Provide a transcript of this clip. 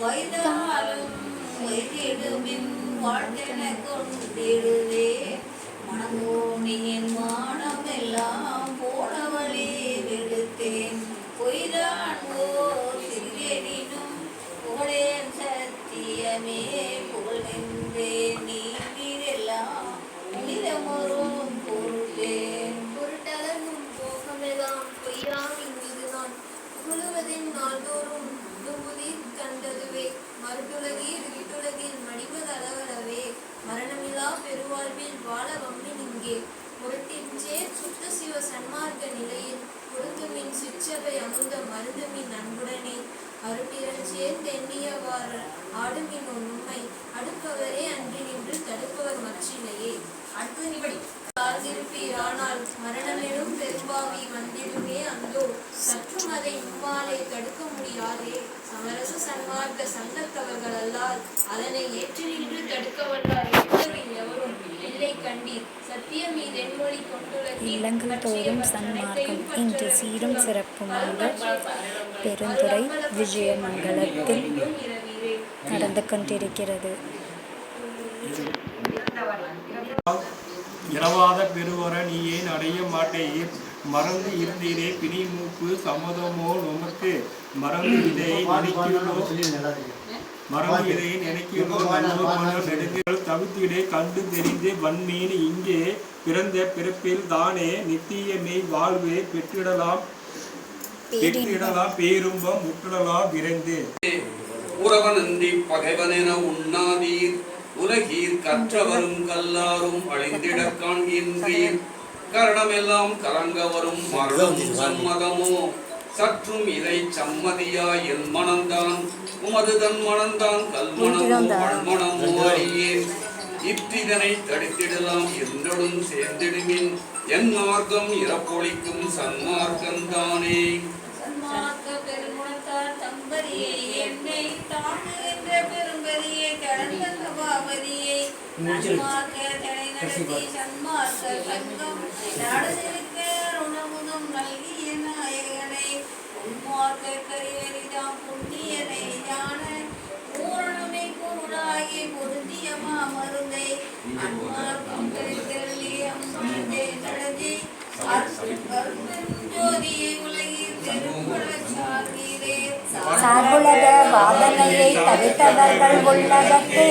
வைதாலும் வைதிடுமின் வாழ்த்தென கொண்டிடுவே மனமோனியின் மானம் எல்லாம் போன வழி வெடுத்தேன் பொய்தான் ஓ சிறியெனினும் புகழேன் சத்தியமே புகழ்கின்றே நீரெல்லாம் புனிதமரும் பொருளே பொருட்டலங்கும் போகமெல்லாம் பொய்யாம் இங்குதான் புகழுவதின் நாள்தோறும் அமுத மருந்துமின் அன்புடனே அருட்டிரஞ்சேர் தென்னியவாறு ஆடுமின் உண்மை. அடுப்பவரே அன்றி நின்று தடுப்பவர் மற்றில்லையே அடுத்து நிபடி ஆனால் மரணமெனும் பெரும்பாவி வந்திடுமே அந்தோ. சற்றும் அதை இம்மாலை தடுக்க முடியாதே. சமரச சன்மார்க்க சங்கத்தவர்கள் அல்லால் அதனை ஏற்று நின்று தடுக்க வல்லாரே இல்லை கண்டீர். சத்தியம் இதென்மொழி கொண்டுலகீர் இல்லங்கள் தோறும் சன்மார்க்கம் இன்று சீரும் சிறப்புமாக பெருந்துறை விஜயமங்கலத்தில் நடந்து கொண்டிருக்கிறது. இரவாத பெருவர நீ ஏன் அடைய மாட்டேன் மறந்து இருந்தீரே பிணி மூப்பு சம்மதமோ உமக்கு மறந்து இதை நினைக்கிறோ மறந்து இதை நினைக்கிறோ நல்லோ கொண்ட நெடுங்கள் தவித்திடே கண்டு தெரிந்து வன்மீன் இங்கே பிறந்த பிறப்பில் தானே நித்திய மெய் வாழ்வே பெற்றிடலாம். பெற்றிடலாம் பேரும்பம் முற்றிடலாம் விரைந்து. உறவனன்றி பகைவனென உண்ணாதீர். உலகீர் கற்றவரும் கல்லாரும் அழிந்திடக் காண்கின்றீர். கரணமெல்லாம் கலங்க வரும் மரணம் சம்மதமோ? சற்றும் இதை சம்மதியா என் மனம்தான் உமது தன் மனம்தான் கல்மணமோ மண்மணமோ அறியேன் இற்றிதனை தடுத்திடலாம் என்றொடும் சேர்ந்திடுமின் என் மார்க்கம் இறப்பொழிக்கும் சன்மார்க்கம்தானே. சன்மார்க்க பெருங்குணத்தார் தம்பதியை என்னை தாங்குகின்ற பெரும்பதியை கரியரிதாம் புண்ணியனை ஞான. பூரணமை பொருளாகி பொருந்திய மாமருந்தை. அன்மார்க்கம் கருத்தருளி அம்மாந்தே நடத்தி ஜோதியை உலகில் சார்புலக வாதனையை தவிர்த்தவர்கள் உள்ளதற்கு